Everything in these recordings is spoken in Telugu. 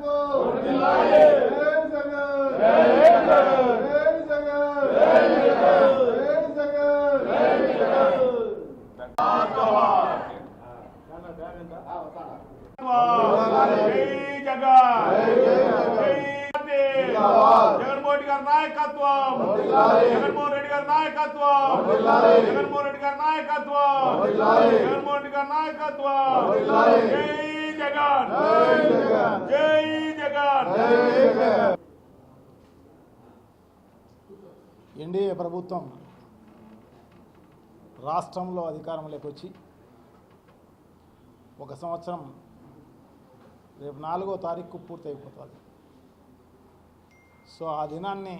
నాయకత్వం జై జగన్ జై జగన్ జై జగన్ జై జగన్ జై జగన్మోహన్ గారి నాయకత్వం. జగన్మోహన్ రెడ్డి గారి నాయకత్వం. జగన్మోహన్ రెడ్డి గారి నాయకత్వం. జగన్మోహన్ రెడ్డి గారి నాయకత్వం. జగన్. జై జగన్. ఎన్డీఏ ప్రభుత్వం రాష్ట్రంలో అధికారంలోకి వచ్చి ఒక సంవత్సరం రేపు నాలుగో తారీఖు పూర్తయిపోతుంది. సో ఆ దినాన్ని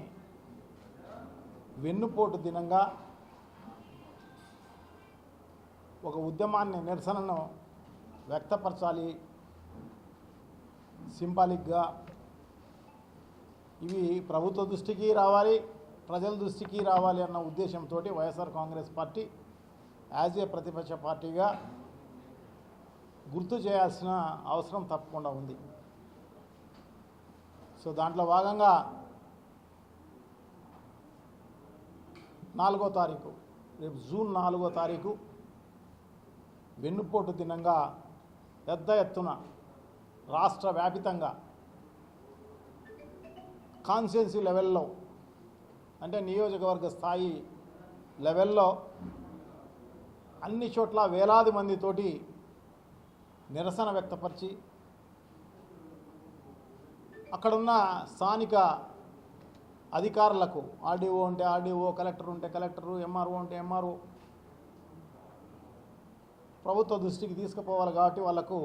వెన్నుపోటు దినంగా ఒక ఉద్యమాన్ని నిరసనను వ్యక్తపరచాలి సింబాలిక్గా. ఇవి ప్రభుత్వ దృష్టికి రావాలి ప్రజల దృష్టికి రావాలి అన్న ఉద్దేశంతో YSR Congress party as a ప్రతిపక్ష పార్టీగా గుర్తు చేయాల్సిన అవసరం తప్పకుండా ఉంది. సో దాంట్లో భాగంగా నాలుగో తారీఖు రేపు జూన్ నాలుగో తారీఖు వెన్నుపోటు దినంగా పెద్ద ఎత్తున రాష్ట్ర వ్యాపితంగా కాన్స్టిట్యున్సీ లెవెల్లో అంటే నియోజకవర్గ స్థాయి లెవెల్లో అన్ని చోట్ల వేలాది మందితోటి నిరసన వ్యక్తపరిచి అక్కడున్న స్థానిక అధికారులకు ఆర్డీఓ ఉంటే ఆర్డీఓ కలెక్టర్ ఉంటే కలెక్టరు ఎంఆర్ఓ ఉంటే ఎంఆర్ఓ ప్రభుత్వ దృష్టికి తీసుకుపోవాలి కాబట్టి వాళ్ళకు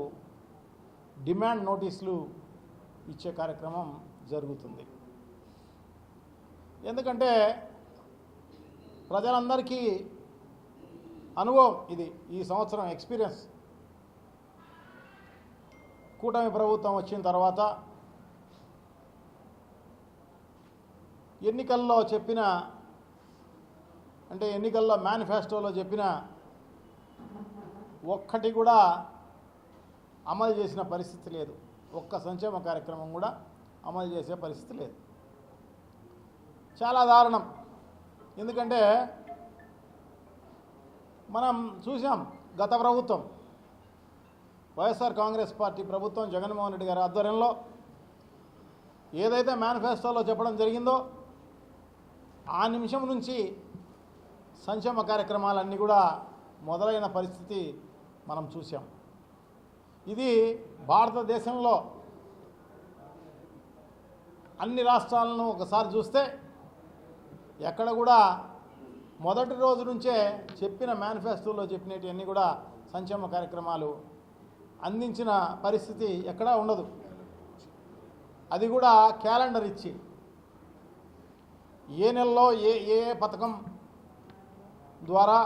డిమాండ్ నోటీసులు ఇచ్చే కార్యక్రమం జరుగుతుంది. ఎందుకంటే ప్రజలందరికీ అనుభవం ఇది ఈ సంవత్సరం ఎక్స్పీరియన్స్. కూటమి ప్రభుత్వం వచ్చిన తర్వాత ఎన్నికల్లో చెప్పిన అంటే ఎన్నికల్లో మేనిఫెస్టోలో చెప్పిన ఒక్కటి కూడా అమలు చేసిన పరిస్థితి లేదు. ఒక్క సంక్షేమ కార్యక్రమం కూడా అమలు చేసే పరిస్థితి లేదు. చాలా దారుణం. ఎందుకంటే మనం చూసాం గత ప్రభుత్వం వైఎస్ఆర్ కాంగ్రెస్ పార్టీ ప్రభుత్వం జగన్మోహన్ రెడ్డి గారి ఆధ్వర్యంలో ఏదైతే మేనిఫెస్టోలో చెప్పడం జరిగిందో ఆ నిమిషం నుంచి సంక్షేమ కార్యక్రమాలన్నీ కూడా మొదలైన పరిస్థితి మనం చూసాం ఇది భారతదేశంలో అన్ని రాష్ట్రాలను ఒకసారి చూస్తే ఎక్కడ కూడా మొదటి రోజు నుంచే చెప్పిన మేనిఫెస్టోలో చెప్పినవన్నీ కూడా సంక్షేమ కార్యక్రమాలు అందించిన పరిస్థితి ఎక్కడా ఉండదు. అది కూడా క్యాలెండర్ ఇచ్చి ఏ నెలలో ఏ ఏ పథకం ద్వారా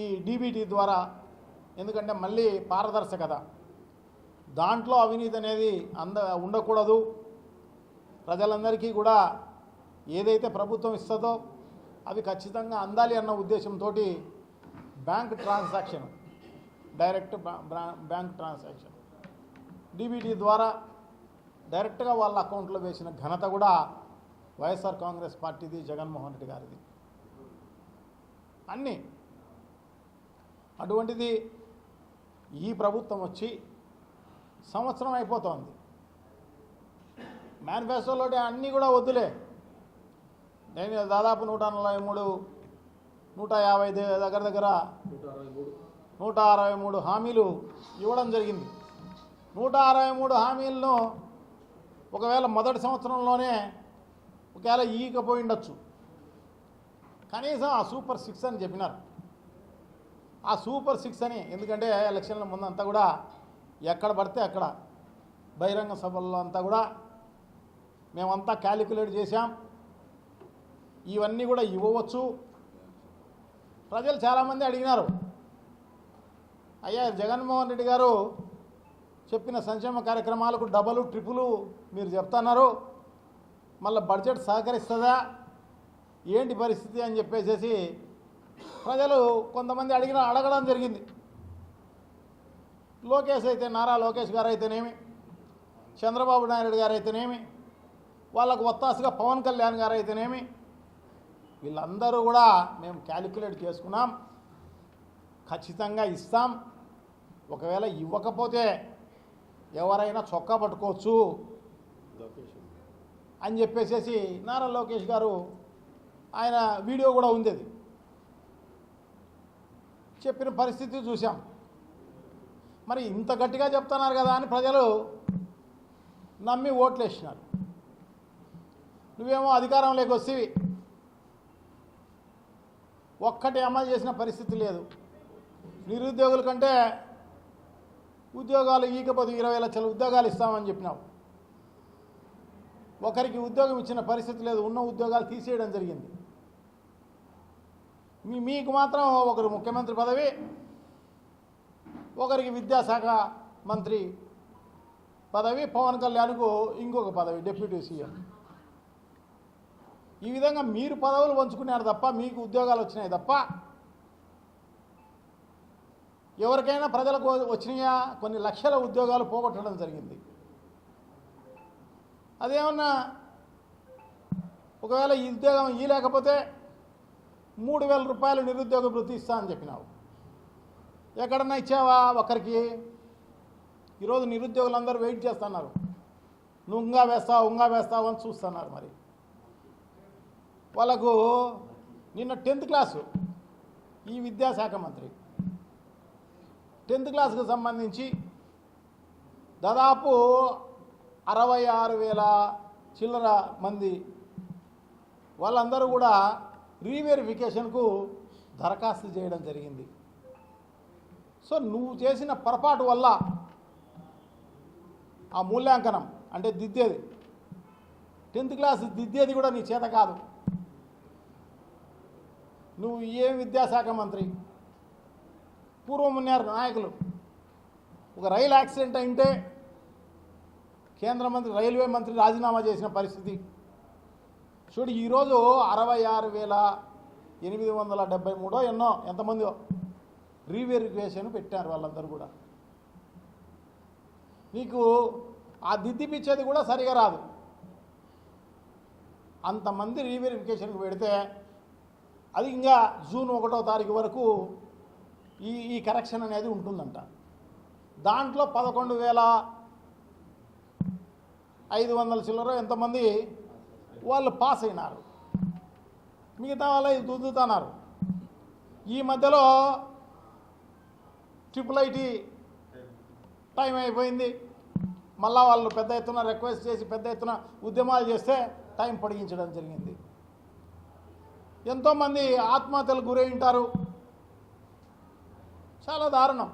ఈ డీబీటీ ద్వారా ఎందుకంటే మళ్ళీ పారదర్శకత. దాంట్లో అవినీతి అనేది అంద ఉండకూడదు. ప్రజలందరికీ కూడా ఏదైతే ప్రభుత్వం ఇస్తుందో అవి ఖచ్చితంగా అందాలి అన్న ఉద్దేశంతో bank transaction direct bank transaction. DBT ద్వారా డైరెక్ట్గా వాళ్ళ అకౌంట్లో వేసిన ఘనత కూడా వైఎస్ఆర్ కాంగ్రెస్ పార్టీది జగన్మోహన్ రెడ్డి గారిది. అన్నీ. అటువంటిది ఈ ప్రభుత్వం వచ్చి సంవత్సరం అయిపోతోంది. మేనిఫెస్టోలో అన్నీ కూడా వద్దులే. నేను దాదాపు నూట నలభై మూడు నూట యాభై దగ్గర దగ్గర నూట అరవై మూడు హామీలు ఇవ్వడం జరిగింది. నూట అరవై మూడు హామీలను ఒకవేళ మొదటి సంవత్సరంలోనే ఒకవేళ ఈకపోయి ఉండొచ్చు. కనీసం ఆ సూపర్ సిక్స్ అని చెప్పినారు. ఆ సూపర్ సిక్స్ అని. ఎందుకంటే ఎలక్షన్ల ముందంతా కూడా ఎక్కడ పడితే అక్కడ. బహిరంగ సభల్లో అంతా కూడా మేమంతా క్యాలిక్యులేట్ చేశాం. ఇవన్నీ కూడా ఇవ్వవచ్చు. ప్రజలు చాలామంది అడిగినారు. అయ్యా జగన్మోహన్ రెడ్డి గారు చెప్పిన సంక్షేమ కార్యక్రమాలకు డబలు ట్రిపులు మీరు చెప్తున్నారు. మళ్ళీ బడ్జెట్ సహకరిస్తుందా? ఏంటి పరిస్థితి అని చెప్పేసేసి ప్రజలు కొంతమంది అడిగిన అడగడం జరిగింది. లోకేష్ అయితే నారా లోకేష్ గారు అయితేనేమి చంద్రబాబు నాయుడు గారు అయితేనేమి వాళ్ళకు ఒత్తాసుగా పవన్ కళ్యాణ్ గారు అయితేనేమి వీళ్ళందరూ కూడా మేము క్యాలిక్యులేట్ చేసుకున్నాం. ఖచ్చితంగా ఇస్తాం. ఒకవేళ ఇవ్వకపోతే ఎవరైనా చొక్కా పట్టుకోవచ్చు అని చెప్పేసేసి నారా లోకేష్ గారు ఆయన వీడియో కూడా ఉంది అది. చెప్పిన పరిస్థితి చూసాం మరి ఇంత గట్టిగా చెప్తున్నారు కదా అని ప్రజలు నమ్మి ఓట్లు వేసినారు నువ్వేమో అధికారంలోకి వస్తేవి ఒక్కటి అమలు చేసిన పరిస్థితి లేదు. నిరుద్యోగుల కంటే ఉద్యోగాలు ఈకపోతే ఇరవై లక్షల ఉద్యోగాలు ఇస్తామని చెప్పినావు. ఒకరికి ఉద్యోగం ఇచ్చిన పరిస్థితి లేదు ఉన్న ఉద్యోగాలు తీసేయడం జరిగింది. మీ మీకు మాత్రం ఒకరు ముఖ్యమంత్రి పదవి ఒకరికి విద్యాశాఖ మంత్రి పదవి పవన్ కళ్యాణ్కు ఇంకొక పదవి డిప్యూటీ సీఎం. ఈ విధంగా మీరు పదవులు పంచుకున్నారు తప్ప మీకు ఉద్యోగాలు వచ్చినాయి తప్ప ఎవరికైనా ప్రజలకు వచ్చినాయా? కొన్ని లక్షల ఉద్యోగాలు పోగొట్టడం జరిగింది. అదేమన్నా ఒకవేళ ఈ ఉద్యోగం ఈ లేకపోతే మూడు వేల రూపాయలు నిరుద్యోగ వృత్తి ఇస్తా అని చెప్పినావు. ఎక్కడన్నా ఇచ్చావా ఒకరికి? ఈరోజు నిరుద్యోగులందరూ వెయిట్ చేస్తున్నారు. నువ్వు ఉంగా వేస్తావు ఉంగా వేస్తావు అని చూస్తున్నారు మరి. వాళ్ళకు నిన్న టెన్త్ క్లాసు ఈ విద్యాశాఖ మంత్రి. టెన్త్ క్లాస్కి సంబంధించి దాదాపు అరవై ఆరు వేల చిల్లర మంది వాళ్ళందరూ కూడా రీవెరిఫికేషన్కు దరఖాస్తు చేయడం జరిగింది. సో నువ్వు చేసిన పొరపాటు వల్ల ఆ మూల్యాంకనం అంటే దిద్దేది. టెన్త్ క్లాస్ దిద్దేది కూడా నీ చేత కాదు. నువ్వు ఏ విద్యాశాఖ మంత్రి? పూర్వం ఉన్నారు నాయకులు. ఒక రైలు యాక్సిడెంట్ అయింటే కేంద్ర మంత్రి రైల్వే మంత్రి రాజీనామా చేసిన పరిస్థితి. చూడు ఈరోజు అరవై ఆరు వేల ఎనిమిది వందల డెబ్బై మూడో ఎన్నో ఎంతమందో రీవెరిఫికేషన్ పెట్టారు వాళ్ళందరూ కూడా. నీకు ఆ దిద్దిపిచ్చేది కూడా సరిగా రాదు. అంతమంది రీవెరిఫికేషన్కి పెడితే అది ఇంకా జూన్ ఒకటో తారీఖు వరకు ఈ ఈ కరెక్షన్ అనేది ఉంటుందంట. దాంట్లో పదకొండు వేల ఐదు వందల చిల్లర ఎంతమంది వాళ్ళు పాస్ అయినారు. మిగతా వాళ్ళు ఇది దుద్దుతున్నారు. ఈ మధ్యలో ట్రిపుల్ ఐటీ టైం అయిపోయింది. మళ్ళా వాళ్ళు పెద్ద ఎత్తున రిక్వెస్ట్ చేసి పెద్ద ఎత్తున ఉద్యమాలు చేస్తే టైం పొడిగించడం జరిగింది. ఎంతోమంది ఆత్మహత్యలకు గురై ఉంటారు చాలా దారుణం.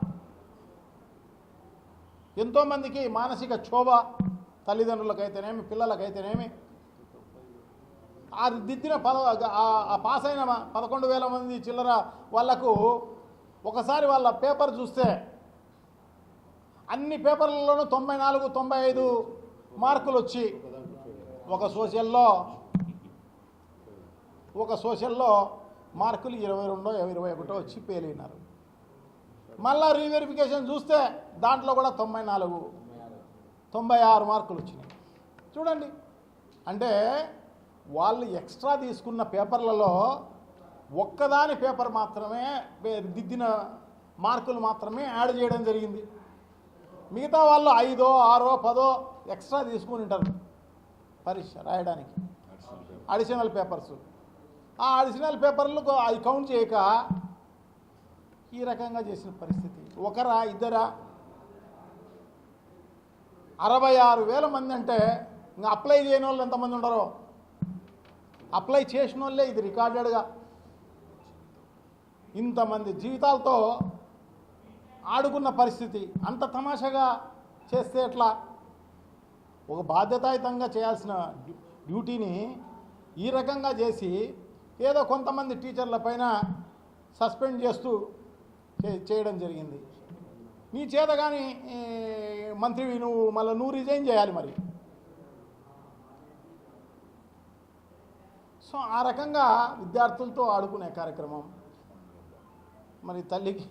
ఎంతోమందికి మానసిక క్షోభ తల్లిదండ్రులకైతేనేమి పిల్లలకైతేనేమి ఆ దిద్దిన పద ఆ- పాస్ అయిన పదకొండు వేల మంది చిల్లర వాళ్ళకు ఒకసారి వాళ్ళ పేపర్ చూస్తే అన్ని పేపర్లలోనూ తొంభై నాలుగు తొంభై ఐదు మార్కులు వచ్చి ఒక సోషల్లో ఒక సోషల్లో మార్కులు ఇరవై రెండో ఇరవై ఒకటో వచ్చి పేలైనారు మళ్ళా రీవెరిఫికేషన్ చూస్తే దాంట్లో కూడా తొంభై నాలుగు తొంభై ఆరు మార్కులు వచ్చినాయి. చూడండి. అంటే వాళ్ళు ఎక్స్ట్రా తీసుకున్న పేపర్లలో ఒక్కదాని పేపర్ మాత్రమే దిద్దిన మార్కులు మాత్రమే యాడ్ చేయడం జరిగింది. మిగతా వాళ్ళు ఐదో ఆరో పదో ఎక్స్ట్రా తీసుకుని ఉంటారు. పరీక్ష రాయడానికి. అడిషనల్ పేపర్స్ ఆ అడిషనల్ పేపర్లు అది కౌంట్ చేయక ఈ రకంగా చేసిన పరిస్థితి. ఒకరా ఇద్దరా? అరవై ఆరు వేల మంది అంటే ఇంకా అప్లై చేయని వాళ్ళు ఎంతమంది ఉండరో అప్లై చేసిన వాళ్ళే ఇది రికార్డెడ్గా. ఇంతమంది జీవితాలతో ఆడుకున్న పరిస్థితి అంత తమాషాగా చేస్తే ఎట్లా? ఒక బాధ్యతాయుతంగా చేయాల్సిన డ్యూటీని ఈ రకంగా చేసి ఏదో కొంతమంది టీచర్ల పైన సస్పెండ్ చేస్తూ చేయడం జరిగింది. నీ చేత కానీ మంత్రివి నువ్వు మళ్ళీ నువ్వు రిజైన్ చేయాలి మరి. సో ఆ రకంగా విద్యార్థులతో ఆడుకునే కార్యక్రమం. మరి తల్లికి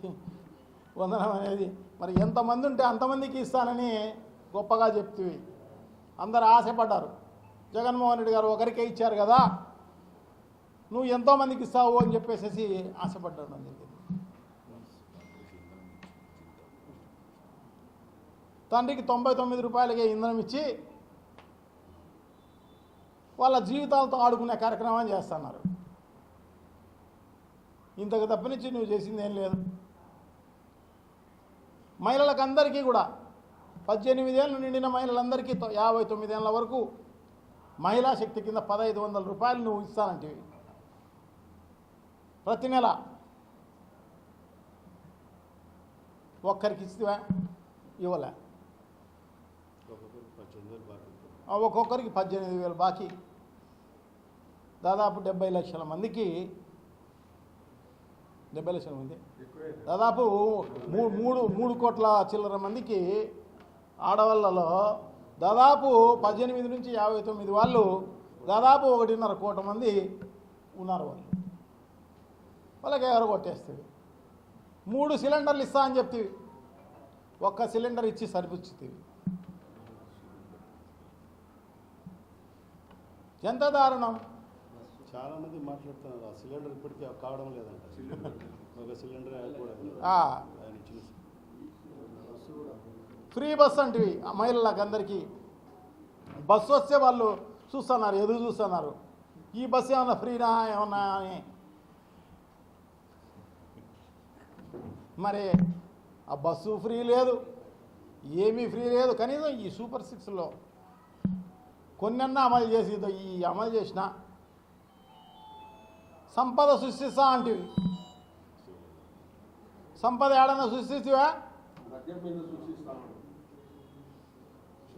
వందనం అనేది మరి ఎంతమంది ఉంటే అంతమందికి ఇస్తానని గొప్పగా చెప్తుంది అందరు ఆశపడ్డారు. జగన్మోహన్ రెడ్డి గారు ఒకరికే ఇచ్చారు కదా నువ్వు ఎంతోమందికి ఇస్తావు అని చెప్పేసి ఆశపడ్డాడు అని తండ్రికి తొంభై తొమ్మిది రూపాయలకే ఇంధనం ఇచ్చి వాళ్ళ జీవితాలతో ఆడుకునే కార్యక్రమం చేస్తున్నారు. ఇంతకు తప్పినిచ్చి నువ్వు చేసింది ఏం లేదు. మహిళలకు అందరికీ కూడా పద్దెనిమిది ఏళ్ళు నిండిన మహిళలందరికీ యాభై తొమ్మిదేళ్ళ వరకు మహిళా శక్తి కింద పదహైదు వందల రూపాయలు నువ్వు ఇస్తానంటివి. ప్రతి నెల ఒక్కరికి ఇస్తావా? ఇవ్వలే. ఒక్కొక్కరికి పద్దెనిమిది వేలు బాకీ. దాదాపు డెబ్బై లక్షల మందికి డెబ్బై లక్షల మంది? దాదాపు మూ- మూడు మూడు కోట్ల చిల్లర మందికి ఆడవాళ్ళలో దాదాపు పద్దెనిమిది నుంచి యాభై తొమ్మిది వాళ్ళు దాదాపు ఒకటిన్నర కోట్ల మంది ఉన్నారు వాళ్ళు. వాళ్ళకి ఎవరు కొట్టేస్తుంది? మూడు సిలిండర్లు ఇస్తా అని చెప్తివి ఒక్క సిలిండర్ ఇచ్చి సరిపుచ్చుతీవి ఎంత దారుణం? చాలా మంది మాట్లాడుతున్నారు. ఆ సిలిండర్ ఇప్పటికీ కావడం లేదంట. ఒక సిలిండర్ ఫ్రీ బస్ అంటివి ఆ మహిళలకు అందరికీ బస్సు వస్తే వాళ్ళు చూస్తున్నారు ఎదురు చూస్తున్నారు. ఈ బస్సు ఏమన్నా ఫ్రీనా ఏమన్నా అని. మరి ఆ బస్సు ఫ్రీ లేదు ఏమీ ఫ్రీ లేదు. కనీసం ఈ సూపర్ సిక్స్లో కొన్నన్నా అమలు చేసి ఈ అమలు చేసిన సంపద సృష్టిస్తా అంటివి. సంపద ఏడన్నా సృష్టిస్తువా?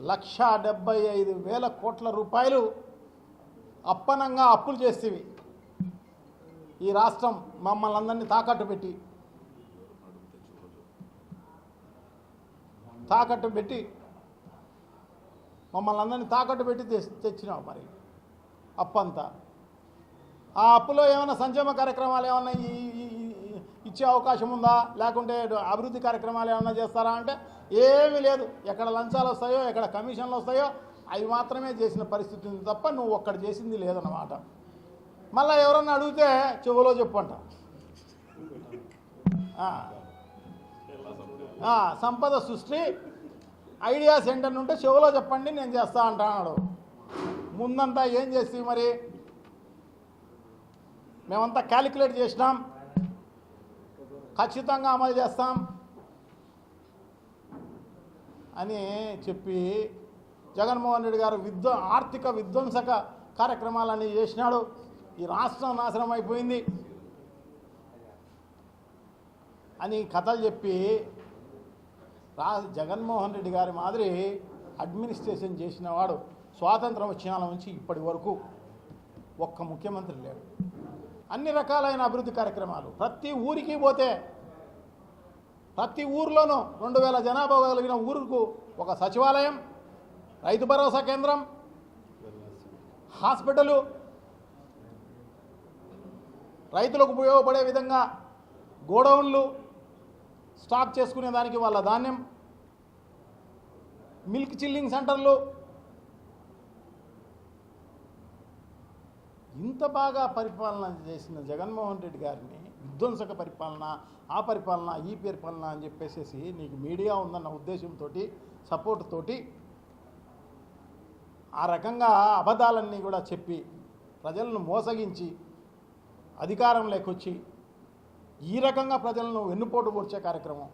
లక్ష డెబ్బై ఐదు వేల కోట్ల రూపాయలు అప్పనంగా అప్పులు చేస్తేవి. ఈ రాష్ట్రం మమ్మల్ని అందరినీ తాకట్టు పెట్టి. తాకట్టు పెట్టి మమ్మల్ని అందరినీ తాకట్టు పెట్టి తెచ్చినావు మరి అప్పంతా. ఆ అప్పులో ఏమైనా సంక్షేమ కార్యక్రమాలు ఏమైనా ఈ- ఇచ్చే అవకాశం ఉందా? లేకుంటే అభివృద్ధి కార్యక్రమాలు ఏమైనా చేస్తారా అంటే ఏమీ లేదు. ఎక్కడ లంచాలు వస్తాయో ఎక్కడ కమిషన్లు వస్తాయో అవి మాత్రమే చేసిన పరిస్థితి ఉంది తప్ప నువ్వు ఒక్కడ చేసింది లేదన్నమాట. మళ్ళీ ఎవరన్నా అడిగితే చెవులో చెప్పంట. సంపద సృష్టి ఐడియా సెంటర్ నుంటే చెవులో చెప్పండి నేను చేస్తా అంటాడు. ముందంతా ఏం చేసి మరి? మేమంతా క్యాలిక్యులేట్ చేసినాం. ఖచ్చితంగా అమలు చేస్తాం అని చెప్పి జగన్మోహన్ రెడ్డి గారు విధ్వ ఆర్థిక విధ్వంసక కార్యక్రమాలన్నీ చేసినాడు. ఈ రాష్ట్రం నాశనం అయిపోయింది. అని కథలు చెప్పి రా జగన్మోహన్ రెడ్డి గారి మాదిరి అడ్మినిస్ట్రేషన్ చేసిన వాడు స్వాతంత్రం వచ్చిన నుంచి ఇప్పటి వరకు ఒక్క ముఖ్యమంత్రి లేడు. అన్ని రకాలైన అభివృద్ధి కార్యక్రమాలు. ప్రతి ఊరికి పోతే ప్రతి ఊర్లోనూ రెండు వేల జనాభా కలిగిన ఊరుకు ఒక సచివాలయం రైతు భరోసా కేంద్రం హాస్పిటలు రైతులకు ఉపయోగపడే విధంగా గోడౌన్లు స్టాక్ చేసుకునే దానికి వాళ్ళ ధాన్యం మిల్క్ చిల్లింగ్ సెంటర్లు ఇంత బాగా పరిపాలన చేసిన జగన్మోహన్ రెడ్డి గారిని విధ్వంసక పరిపాలన ఆ పరిపాలన ఈ పరిపాలన అని చెప్పేసి నీకు మీడియా ఉందన్న ఉద్దేశంతో సపోర్ట్ తోటి ఆ రకంగా అబద్ధాలన్నీ కూడా చెప్పి ప్రజలను మోసగించి అధికారం లేకొచ్చి ఈ రకంగా ప్రజలను వెన్నుపోటు పొడిచే కార్యక్రమం.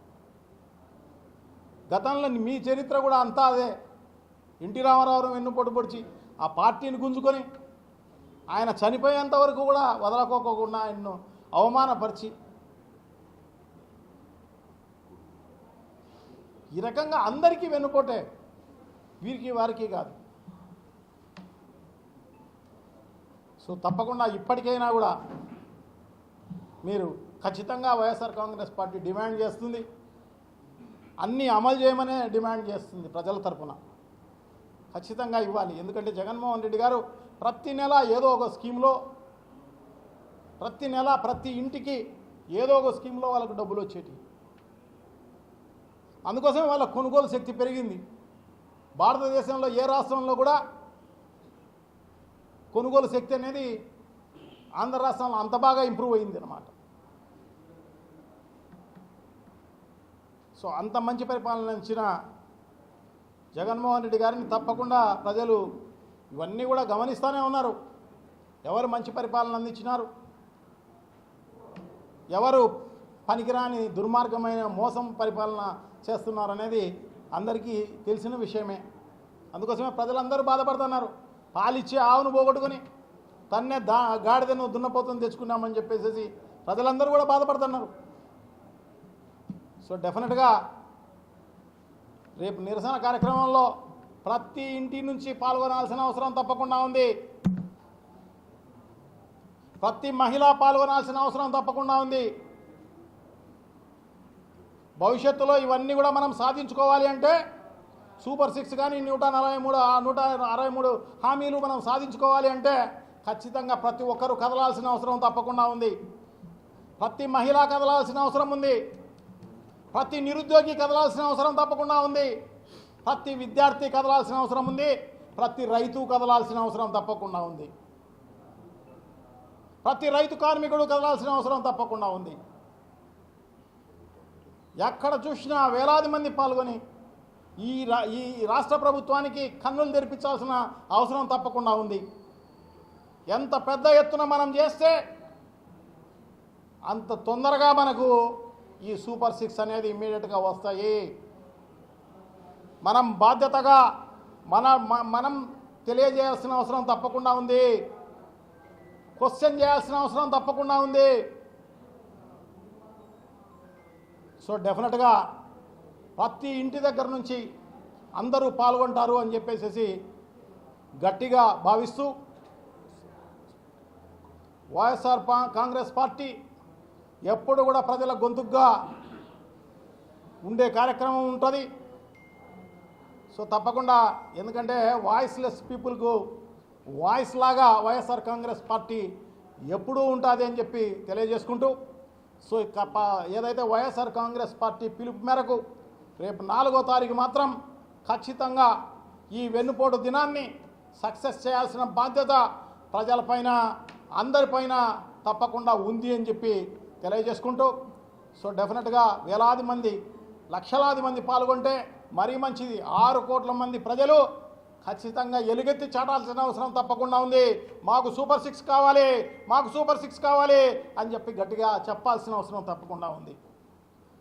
గతంలో మీ చరిత్ర కూడా అంతా అదే. ఎన్టీ రామారావు వెన్నుపోటు పొడిచి ఆ పార్టీని గుంజుకొని ఆయన చనిపోయేంత వరకు కూడా వదలకోకుండా ఆయన్ను అవమానపరిచి ఈ రకంగా అందరికీ వెన్నుపోటే వీరికి వారికి కాదు. సో తప్పకుండా ఇప్పటికైనా కూడా మీరు ఖచ్చితంగా వైఎస్ఆర్ కాంగ్రెస్ పార్టీ డిమాండ్ చేస్తుంది. అన్నీ అమలు చేయమనే డిమాండ్ చేస్తుంది ప్రజల తరఫున ఖచ్చితంగా ఇవ్వాలి. ఎందుకంటే జగన్మోహన్ రెడ్డి గారు ప్రతి నెల ఏదో ఒక స్కీమ్లో ప్రతి నెల ప్రతి ఇంటికి ఏదో ఒక స్కీమ్లో వాళ్ళకు డబ్బులు వచ్చేటి. అందుకోసమే వాళ్ళ కొనుగోలు శక్తి పెరిగింది. భారతదేశంలో ఏ రాష్ట్రంలో కూడా కొనుగోలు శక్తి అనేది ఆంధ్ర రాష్ట్రంలో అంత బాగా ఇంప్రూవ్ అయింది అనమాట సో అంత మంచి పరిపాలన ఇచ్చిన జగన్మోహన్ రెడ్డి గారిని తప్పకుండా ప్రజలు ఇవన్నీ కూడా గమనిస్తూనే ఉన్నారు. ఎవరు మంచి పరిపాలన అందించినారు? ఎవరు పనికిరాని దుర్మార్గమైన మోసం పరిపాలన చేస్తున్నారు అనేది అందరికీ తెలిసిన విషయమే. అందుకోసమే ప్రజలందరూ బాధపడుతున్నారు. పాలిచ్చే ఆవును పోగొట్టుకొని తన్నే దా గాడిదను దున్నపోతుని తెచ్చుకున్నామని చెప్పేసి ప్రజలందరూ కూడా బాధపడుతున్నారు. సో డెఫినెట్గా రేపు నిరసన కార్యక్రమంలో ప్రతి ఇంటి నుంచి పాల్గొనాల్సిన అవసరం తప్పకుండా ఉంది. ప్రతి మహిళ పాల్గొనాల్సిన అవసరం తప్పకుండా ఉంది. భవిష్యత్తులో ఇవన్నీ కూడా మనం సాధించుకోవాలి అంటే సూపర్ సిక్స్ కానీ నూట నలభై మూడు నూట అరవై మూడు హామీలు మనం సాధించుకోవాలి అంటే ఖచ్చితంగా ప్రతి ఒక్కరూ కదలాల్సిన అవసరం తప్పకుండా ఉంది. ప్రతి మహిళ కదలాల్సిన అవసరం ఉంది. ప్రతి నిరుద్యోగి కదలాల్సిన అవసరం తప్పకుండా ఉంది. ప్రతి విద్యార్థి కదలాల్సిన అవసరం ఉంది. ప్రతి రైతు కదలాల్సిన అవసరం తప్పకుండా ఉంది. ప్రతి రైతు కార్మికుడు కదలాల్సిన అవసరం తప్పకుండా ఉంది. ఎక్కడ చూసినా వేలాది మంది పాల్గొని ఈ రా ఈ రాష్ట్ర ప్రభుత్వానికి కన్నులు తెరిపించాల్సిన అవసరం తప్పకుండా ఉంది. ఎంత పెద్ద ఎత్తున మనం చేస్తే అంత తొందరగా మనకు ఈ సూపర్ సిక్స్ అనేది ఇమ్మీడియట్గా వస్తాయి. మనం బాధ్యతగా మన మనం తెలియజేయాల్సిన అవసరం తప్పకుండా ఉంది. క్వశ్చన్ చేయాల్సిన అవసరం తప్పకుండా ఉంది. సో డెఫినెట్గా ప్రతి ఇంటి దగ్గర నుంచి అందరూ పాల్గొంటారు అని చెప్పేసి గట్టిగా భావిస్తూ వైఎస్ఆర్ పా- కాంగ్రెస్ పార్టీ ఎప్పుడు కూడా ప్రజల గొంతుగ్గా ఉండే కార్యక్రమం ఉంటుంది. సో తప్పకుండా ఎందుకంటే వాయిస్లెస్ పీపుల్కు వాయిస్ లాగా వైఎస్ఆర్ కాంగ్రెస్ పార్టీ ఎప్పుడూ ఉంటుంది అని చెప్పి తెలియజేసుకుంటూ సో ఇక ప- ఏదైతే వైఎస్ఆర్ కాంగ్రెస్ పార్టీ పిలుపు మేరకు రేపు నాలుగో తారీఖు మాత్రం ఖచ్చితంగా ఈ వెన్నుపోటు దినాన్ని సక్సెస్ చేయాల్సిన బాధ్యత ప్రజలపైన అందరిపైన తప్పకుండా ఉంది అని చెప్పి తెలియజేసుకుంటూ సో డెఫినెట్గా వేలాది మంది లక్షలాది మంది పాల్గొంటే మరీ మంచిది. ఆరు కోట్ల మంది ప్రజలు ఖచ్చితంగా ఎలుగెత్తి చాటాల్సిన అవసరం తప్పకుండా ఉంది. మాకు సూపర్ సిక్స్ కావాలి మాకు సూపర్ సిక్స్ కావాలి అని చెప్పి గట్టిగా చెప్పాల్సిన అవసరం తప్పకుండా ఉంది.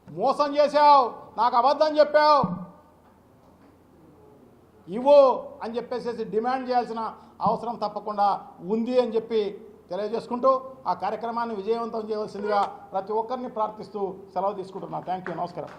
మోసం చేశావు నాకు అబద్ధం చెప్పావు ఇవ్వు అని చెప్పేసి డిమాండ్ చేయాల్సిన అవసరం తప్పకుండా ఉంది అని చెప్పి తెలియజేసుకుంటూ ఆ కార్యక్రమాన్ని విజయవంతం చేయవలసిందిగా ప్రతి ఒక్కరిని ప్రార్థిస్తూ సెలవు తీసుకుంటున్నాను థ్యాంక్ యూ నమస్కారం.